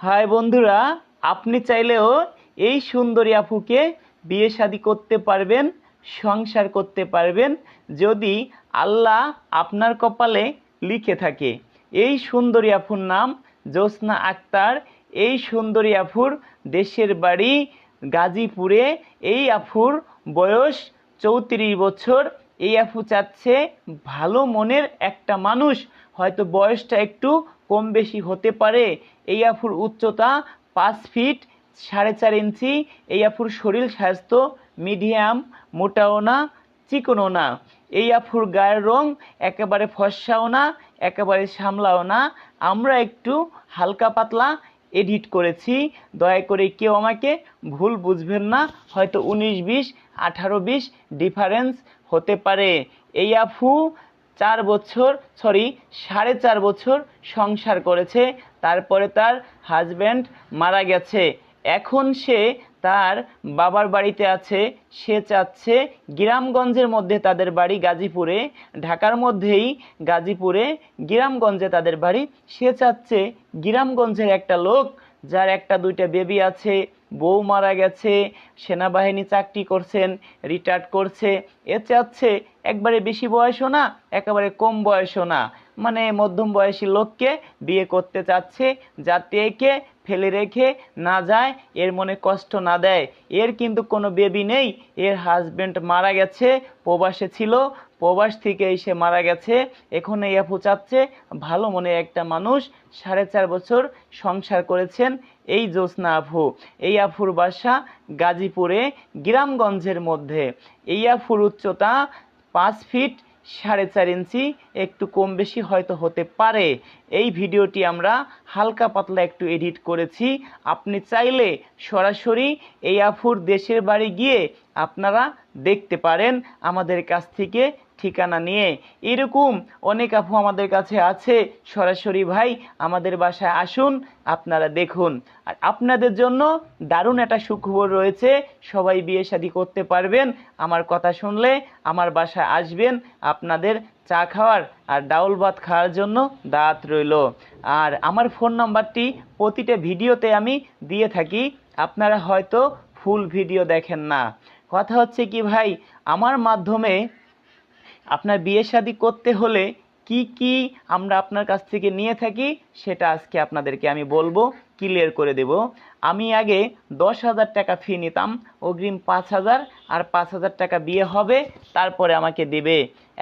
High বন্ধুরা, আপনি চাইলেও এই সুন্দরী আপুকে বিয়ে শাদী করতে পারবেন, সংসার করতে পারবেন, যদি আল্লাহ আপনার কপালে লিখে থাকে। এই সুন্দরী আফুর নাম জ্যোৎস্না আক্তার। এই সুন্দরী আফুর দেশের বাড়ি গাজীপুরে। এই আফুর বয়স চৌত্রিশ বছর। এই আফু চাচ্ছে ভালো মনের একটা মানুষ। হয়তো বয়সটা একটু কম বেশি হতে পারে। এই আফুর উচ্চতা পাঁচ ফিট, সাড়ে চার ইঞ্চি। এই আফুর শরীর স্বাস্থ্য মিডিয়াম, মোটাও না, চিকনও না। এই আফুর গায়ের রং একেবারে ফর্সাও না, একেবারে সামলাও না। আমরা একটু হালকা পাতলা এডিট করেছি। দয়া করে কেউ আমাকে ভুল বুঝবেন না, হয়তো উনিশ বিশ, আঠারো বিশ, ডিফারেন্স হতে পারে। এই আফু চার বছর সরি সাড়ে চার বছর সংসার করেছে। তারপরে তার হাজব্যান্ড মারা গেছে। এখন সে তার বাবার বাড়িতে আছে। সে চাচ্ছে গ্রামগঞ্জের মধ্যে তাদের বাড়ি গাজীপুরে। ঢাকার মধ্যেই গাজীপুরে গ্রামগঞ্জে তাদের বাড়ি। সে চাচ্ছে গ্রামগঞ্জের একটা লোক, যার একটা দুইটা বেবি আছে। বউ মারা গেছে, সেনাবাহিনী চাকরি করছেন রিটায়ার্ড করছে, এ চাচ্ছে একবারে বেশি বয়সও না, একেবারে কম বয়সও না। মানে মধ্যম বয়সী লোককে বিয়ে করতে চাচ্ছে, যাতে একে ফেলে রেখে না যায়, এর মনে কষ্ট না দেয়। এর কিন্তু কোনো বেবি নেই, এর হাজবেন্ড মারা গেছে, প্রবাসে ছিল প্রবাস থেকে এসে মারা গেছে। এখন এই আপু চাচ্ছে ভালো মনে একটা মানুষ সাড়ে চার বছর সংসার করেছেন এই জ্যোৎস্না আফু এই আফুর বাসা গাজীপুরে গ্রামগঞ্জের মধ্যে। এই আফুর উচ্চতা পাঁচ ফিট সাড়ে চার ইঞ্চি, একটু কম বেশি হয়তো হতে পারে। এই ভিডিওটি আমরা হালকা পাতলা একটু এডিট করেছি। আপনি চাইলে সরাসরি এই আফুর দেশের বাড়ি গিয়ে আপনারা দেখতে পারেন। আমাদের কাছ থেকে ঠিকানা নিয়ে এরকম অনেক আপু আমাদের কাছে আছে। সরাসরি ভাই, আমাদের বাসায় আসুন, আপনারা দেখুন। আর আপনাদের জন্য দারুণ একটা সুখবর রয়েছে, সবাই বিয়ে শাদী করতে পারবেন। আমার কথা শুনলে আমার বাসায় আসবেন, আপনাদের চা খাওয়ার আর ডাউল ভাত খাওয়ার জন্য দাঁত রইল। আর আমার ফোন নাম্বারটি প্রতিটা ভিডিওতে আমি দিয়ে থাকি, আপনারা হয়তো ফুল ভিডিও দেখেন না। কথা হচ্ছে কি ভাই, আমার মাধ্যমে আপনার বিয়ে শাদী করতে হলে কি কি আমরা আপনার কাছ থেকে নিয়ে থাকি, সেটা আজকে আপনাদেরকে আমি বলব ক্লিয়ার করে দেব। আমি আগে দশ হাজার টাকা ফি নিতাম, অগ্রিম পাঁচ হাজার, আর পাঁচ হাজার টাকা বিয়ে হবে, তারপরে আমাকে দেবে।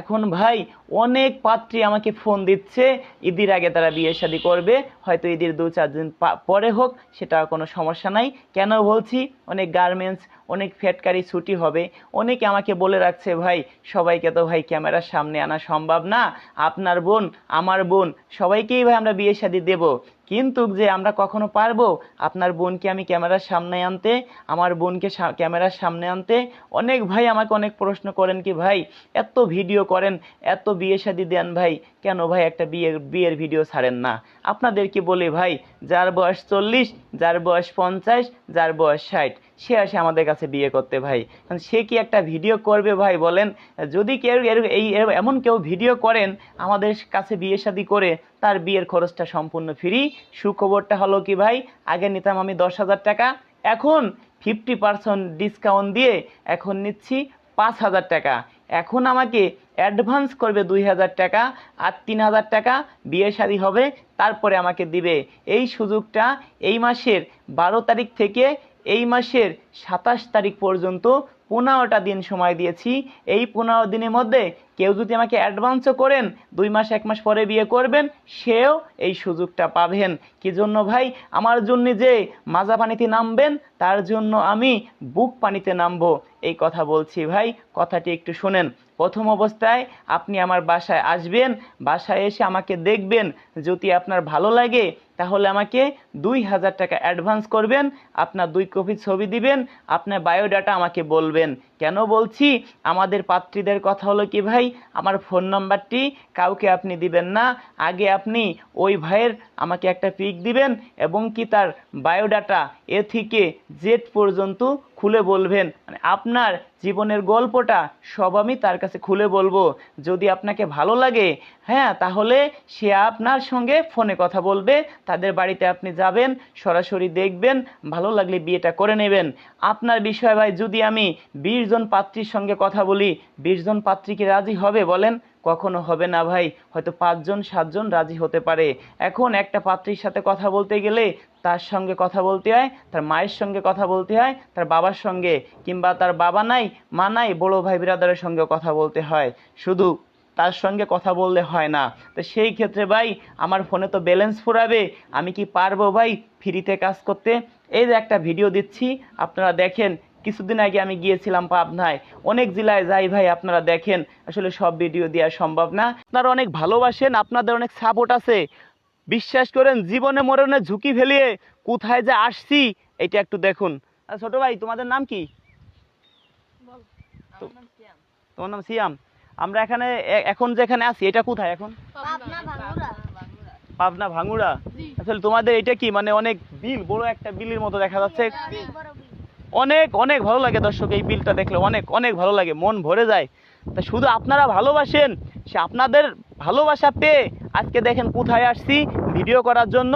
এখন ভাই, অনেক পাত্রী আমাকে ফোন দিচ্ছে, ঈদের আগে তারা বিয়ে শাদী করবে, হয়তো ঈদের দু চার দিন পরে হোক, সেটা কোনো সমস্যা নাই। কেন বলছি? অনেক গার্মেন্টস অনেক ফ্যাটকারি ছুটি হবে। অনেকে আমাকে বলে রাখছে, ভাই, সবাইকে তো ভাই ক্যামেরার সামনে আনা সম্ভব না। আপনার বোন, আমার বোন, সবাইকেই ভাই আমরা বিয়ে শাদী দেবো। কিন্তু যে আমরা কখনো পারব? আপনার বোনকে আমি ক্যামেরার সামনে আনতে, আমার বোনকে ক্যামেরার সামনে আনতে? অনেক ভাই আমাকে অনেক প্রশ্ন করেন কি, ভাই, এত ভিডিও করেন, এত বিয়ে শাদী দেন ভাই, কেন ভাই একটা বিয়ের বিয়ের ভিডিও ছাড়েন না? আপনাদেরকে বলি ভাই, যার বয়স চল্লিশ যার বয়স পঞ্চাশ, যার বয়স ষাট, সে আসে আমাদের কাছে বিয়ে করতে ভাই। কারণ সে কি একটা ভিডিও করবে ভাই বলেন? যদি কেউ এই এমন কেউ ভিডিও করেন, আমাদের কাছে বিয়ে শাদী করে, তার বিয়ের খরচটা সম্পূর্ণ ফ্রি সুখবরটা হলো কি ভাই? আগে নিতাম আমি দশ হাজার টাকা, এখন ফিফটি পার্সেন্ট ডিসকাউন্ট দিয়ে এখন নিচ্ছি পাঁচ হাজার টাকা। এখন আমাকে অ্যাডভান্স করবে দুই হাজার টাকা আর তিন হাজার টাকা বিয়ে শাড়ি হবে, তারপরে আমাকে দিবে। এই সুযোগটা এই মাসের বারো তারিখ থেকে এই মাসের সাতাশ তারিখ পর্যন্ত পনেরোটা দিন সময় দিয়েছি। এই পনেরো দিনের মধ্যে কেউ যদি আমাকে অ্যাডভান্সও করেন, দুই মাস, এক মাস পরে বিয়ে করবেন, সেও এই সুযোগটা পাবেন। কি জন্য ভাই? আমার জন্য যে মাজা পানিতে নামবেন, তার জন্য আমি বুক পানিতে নামবো। এই কথা বলছি ভাই, কথাটি একটু শোনেন। প্রথম অবস্থায় আপনি আমার বাসায় আসবেন, বাসায় এসে আমাকে দেখবেন। যদি আপনার ভালো লাগে, তাহলে আমাকে দুই হাজার টাকা অ্যাডভান্স করবেন, আপনার দুই কপি ছবি দিবেন, আপনার বায়োডাটা আমাকে বলবেন। কেন বলছি? আমাদের পাত্রীদের কথা হলো কি ভাই? আমার ফোন নাম্বারটি কাউকে আপনি দিবেন না। আগে আপনি ওই ভাইয়ের আমাকে একটা পিক দিবেন এবং কি তার বায়োডাটা এ থেকে জেড পর্যন্ত খুলে বলবেন। মানে আপনার জীবনের গল্পটা সব আমি তার কাছে খুলে বলব। যদি আপনাকে ভালো লাগে হ্যাঁ তাহলে সে আপনার সঙ্গে ফোনে কথা বলবে, তাদের বাড়িতে আপনি যাবেন, সরাসরি দেখবেন, ভালো লাগলে বিয়েটা করে নেবেন। আপনার বিষয় ভাই, যদি আমি বিশ জন পাত্রীর সঙ্গে কথা বলি, বিশ জন পাত্রী কি রাজি হবে বলেন? কখনো হবে না ভাই, হয়তো পাঁচজন, সাতজন রাজি হতে পারে। এখন একটা পাত্রীর সাথে কথা বলতে গেলে তার সঙ্গে কথা বলতে হয়, তার মায়ের সঙ্গে কথা বলতে হয়, তার বাবার সঙ্গে, কিংবা তার বাবা নাই, মা নাই, বড়ো ভাই বিরাদারের সঙ্গে কথা বলতে হয়। শুধু তার সঙ্গে কথা বললে হয় না। তো সেই ক্ষেত্রে ভাই, আমার ফোনে তো ব্যালেন্স ফুরাবে, আমি কি পারব ভাই ফ্রিতে কাজ করতে? এই যে একটা ভিডিও দিচ্ছি, আপনারা দেখেন কিছুদিন আগে আমি গিয়েছিলাম পাবনায়। অনেক জেলায় যাই ভাই আপনারা দেখেন। আসলে সব ভিডিও দেওয়া সম্ভব না। আপনারা অনেক ভালোবাসেন আপনাদের অনেক সাপোর্ট আছে। বিশ্বাস করেন জীবনে মরণে ঝুঁকি ফেলিয়ে কোথায় যে আসছি এটা একটু দেখুন। ছোট ভাই তোমাদের নাম কি? তোমার নাম সিয়াম? আমরা এখানে এখন যেখানে আছি এটা কোথায় এখন? পাবনা ভাঙুরা আসলে তোমাদের এটা কি মানে অনেক বিল বড় একটা বিলের মতো দেখা যাচ্ছে? অনেক অনেক ভালো লাগে দর্শক, এই বিলটা দেখলে অনেক অনেক ভালো লাগে, মন ভরে যায়। তা শুধু আপনারা ভালোবাসেন, সে আপনাদের ভালোবাসা পেয়ে আজকে দেখেন কোথায় আসছি? ভিডিও করার জন্য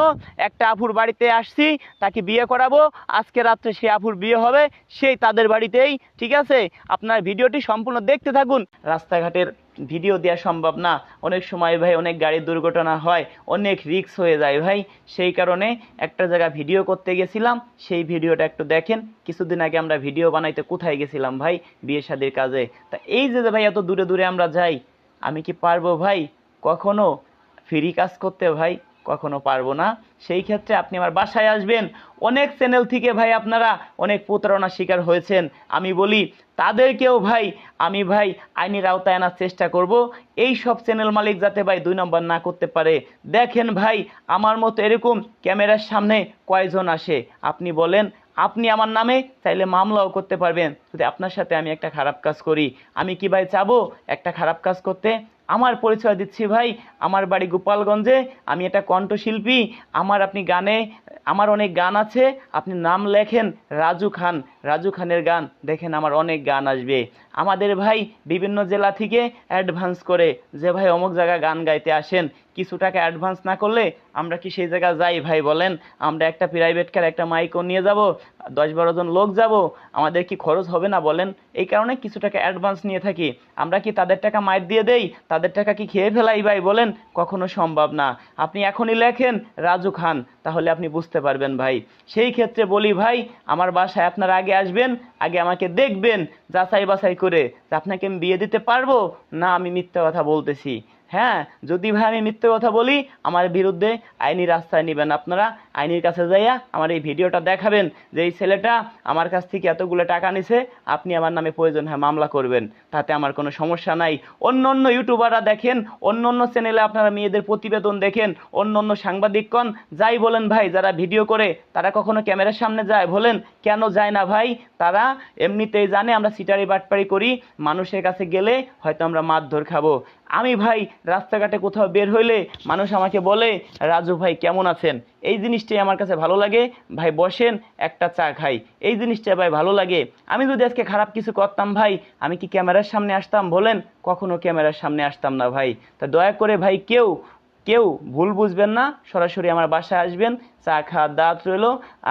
একটা আফুর বাড়িতে আসছি, তাকে বিয়ে করাবো। আজকে রাত্রে সে আফুর বিয়ে হবে, সেই তাদের বাড়িতেই, ঠিক আছে? আপনার ভিডিওটি সম্পূর্ণ দেখতে থাকুন। রাস্তাঘাটের ভিডিও দেওয়া সম্ভব না। অনেক সময় ভাই, অনেক গাড়ির দুর্ঘটনা হয়, অনেক রিস্ক হয়ে যায় ভাই। সেই কারণে একটা জায়গা ভিডিও করতে গেছিলাম, সেই ভিডিওটা একটু দেখেন। কিছুদিন আগে আমরা ভিডিও বানাইতে কোথায় গেছিলাম ভাই, বিয়ে শাদির কাজে? তা এই যে ভাই, এত দূরে দূরে আমরা যাই আমি কি পারব ভাই? কখনো ফ্রি কাজ করতে ভাই, কখনো পারব না। সেই ক্ষেত্রে আপনি আমার বাসায় আসবেন। অনেক চ্যানেল থেকে ভাই আপনারা অনেক প্রতারণার শিকার হয়েছেন। আমি বলি, তাদেরকেও ভাই আমি ভাই আইনের আওতায় আনার চেষ্টা করব। এই সব চ্যানেল মালিক যাতে ভাই দুই নম্বর না করতে পারে। দেখেন ভাই, আমার মতো এরকম ক্যামেরার সামনে কয়জন আসে? আপনি বলেন আপনি আমার নামে চাইলে মামলাও করতে পারবেন। যদি আপনার সাথে আমি একটা খারাপ কাজ করি, আমি কি ভাই চাবো একটা খারাপ কাজ করতে? আমার পরিচয় দিচ্ছি ভাই, আমার বাড়ি গোপালগঞ্জে, আমি একটা কণ্ঠশিল্পী, আমার আপনি গানে, আমার অনেক গান আছে, আপনি নাম লেখেন রাজু খান। রাজু খানের গান, দেখেন আমার অনেক গান আসবে। আমাদের ভাই বিভিন্ন জেলা থেকে অ্যাডভান্স করে, যে ভাই অমুক জায়গায় গান গাইতে আসেন, কিছু টাকা অ্যাডভান্স না করলে আমরা কি সেই জায়গায় যাই ভাই বলেন? আমরা একটা প্রাইভেট কার একটা মাইকও নিয়ে যাব, দশ বারো জন লোক যাব, আমাদের কি খরচ হবে না বলেন? এই কারণে কিছু টাকা অ্যাডভান্স নিয়ে থাকি। আমরা কি তাদের টাকা মাইর দিয়ে দেই? তাদের টাকা কি খেয়ে ফেলাই ভাই বলেন? কখনো সম্ভব না। আপনি এখনই লেখেন রাজু খান। তাহলে আপনি বুঝতে পারবেন ভাই। সেই ক্ষেত্রে বলি ভাই, আমার বাসায় আপনার আগে আসবেন, আগে আমাকে দেখবেন, যাচাই বাছাই করে যে আপনাকে আমি বিয়ে দিতে পারব না আমি মিথ্যা কথা বলতেছি। হ্যাঁ যদি ভাই আমি মিথ্যে কথা বলি, আমার বিরুদ্ধে আইনি রাস্তায় নেবেন আপনারা। আইনির কাছে যাইয়া আমার এই ভিডিওটা দেখাবেন যে এই ছেলেটা আমার কাছ থেকে এতগুলো টাকা নিছে, আপনি আমার নামে প্রয়োজন হয় মামলা করবেন। তাতে আমার কোনো সমস্যা নাই। অন্য অন্য ইউটিউবাররা দেখেন, অন্য অন্য চ্যানেলে আপনারা মেয়েদের প্রতিবেদন দেখেন, অন্য অন্য সাংবাদিকগণ যাই বলেন ভাই, যারা ভিডিও করে, তারা কখনো ক্যামেরার সামনে যায় বলেন, কেন যায় না ভাই? তারা এমনিতেই জানে আমরা সিটারি বাটপারি করি, মানুষের কাছে গেলে হয়তো আমরা মারধর খাব। আমি ভাই, রাস্তাঘাটে কোথাও বের হইলে মানুষ আমাকে বলে, রাজু ভাই, কেমন আছেন? এই জিনিসটাই আমার কাছে ভালো লাগে। ভাই, বসেন, একটা চা খাই। এই জিনিসটা ভাই ভালো লাগে। আমি যদি আজকে খারাপ কিছু করতাম ভাই, আমি কি ক্যামেরার সামনে আসতাম বলেন? কখনো ক্যামেরার সামনে আসতাম না ভাই। তা দয়া করে ভাই কেউ কেউ ভুল বুঝবেন না, সরাসরি আমার বাসায় আসবেন, চা খাওয়ার দাঁত রইল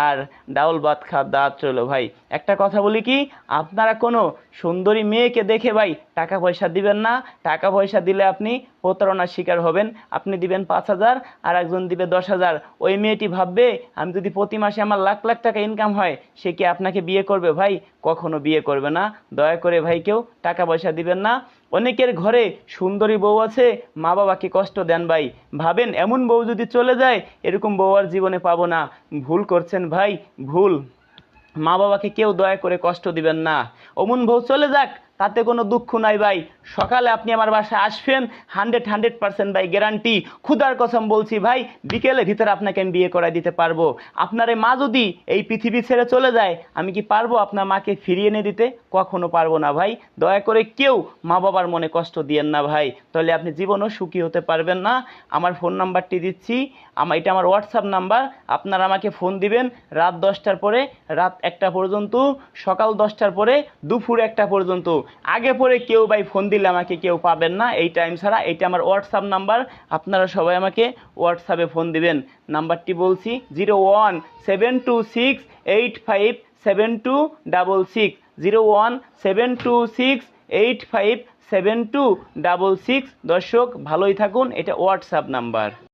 আর ডাউল ভাত খাওয়ার দাঁত রইল ভাই। একটা কথা বলি কি, আপনারা কোনো সুন্দরী মেয়েকে দেখে ভাই টাকা পয়সা দিবেন না। টাকা পয়সা দিলে আপনি প্রতারণার শিকার হবেন। আপনি দিবেন পাঁচ হাজার আর একজন দিবে দশ হাজার। ওই মেয়েটি ভাববে, আমি যদি প্রতি মাসে আমার লাখ লাখ টাকা ইনকাম হয়, সে কি আপনাকে বিয়ে করবে ভাই? কখনো বিয়ে করবে না। দয়া করে ভাই কেউ টাকা পয়সা দিবেন না। অনেকের ঘরে সুন্দরী বউ আছে মা বাবাকে কষ্ট দেন ভাই? ভাবেন এমন বউ যদি চলে যায়, এরকম বউ আর জীবনে পাবো না। ভুল করছেন ভাই, ভুল। মা বাবাকে কেউ দয়া করে কষ্ট দিবেন না। অমন বউ চলে যাক তাতে কোনো দুঃখ নাই ভাই। সকালে আপনি আমার বাসায় আসবেন হান্ড্রেড হান্ড্রেড পার্সেন্ট ভাই গ্যারান্টি ক্ষুদার কসম বলছি ভাই বিকেলের ভিতরে আপনাকে আমি বিয়ে করাই দিতে পারব। আপনার মা যদি এই পৃথিবী ছেড়ে চলে যায়, আমি কি পারব আপনার মাকে ফিরিয়ে এনে দিতে? কখনো পারব না ভাই। দয়া করে কেউ মা বাবার মনে কষ্ট দিয়েন না ভাই। তাহলে আপনি জীবনও সুখী হতে পারবেন না। আমার ফোন নাম্বারটি দিচ্ছি। আমার এটা আমার হোয়াটসঅ্যাপ নাম্বার আপনারা আমাকে ফোন দিবেন রাত দশটার পরে, রাত একটা পর্যন্ত, সকাল দশটার পরে, দুপুর একটা পর্যন্ত। আগে পরে কেউ ভাই ফোন দিলে আমাকে কেউ পাবেন না। এই টাইম ছাড়া এইটা আমার হোয়াটসঅ্যাপ নাম্বার আপনারা সবাই আমাকে হোয়াটসঅ্যাপে ফোন দিবেন। নাম্বারটি বলছি zero one seven two six eight five seven two double six zero one seven two six eight five seven two double six দর্শক, ভালোই থাকুন। এটা হোয়াটসঅ্যাপ নাম্বার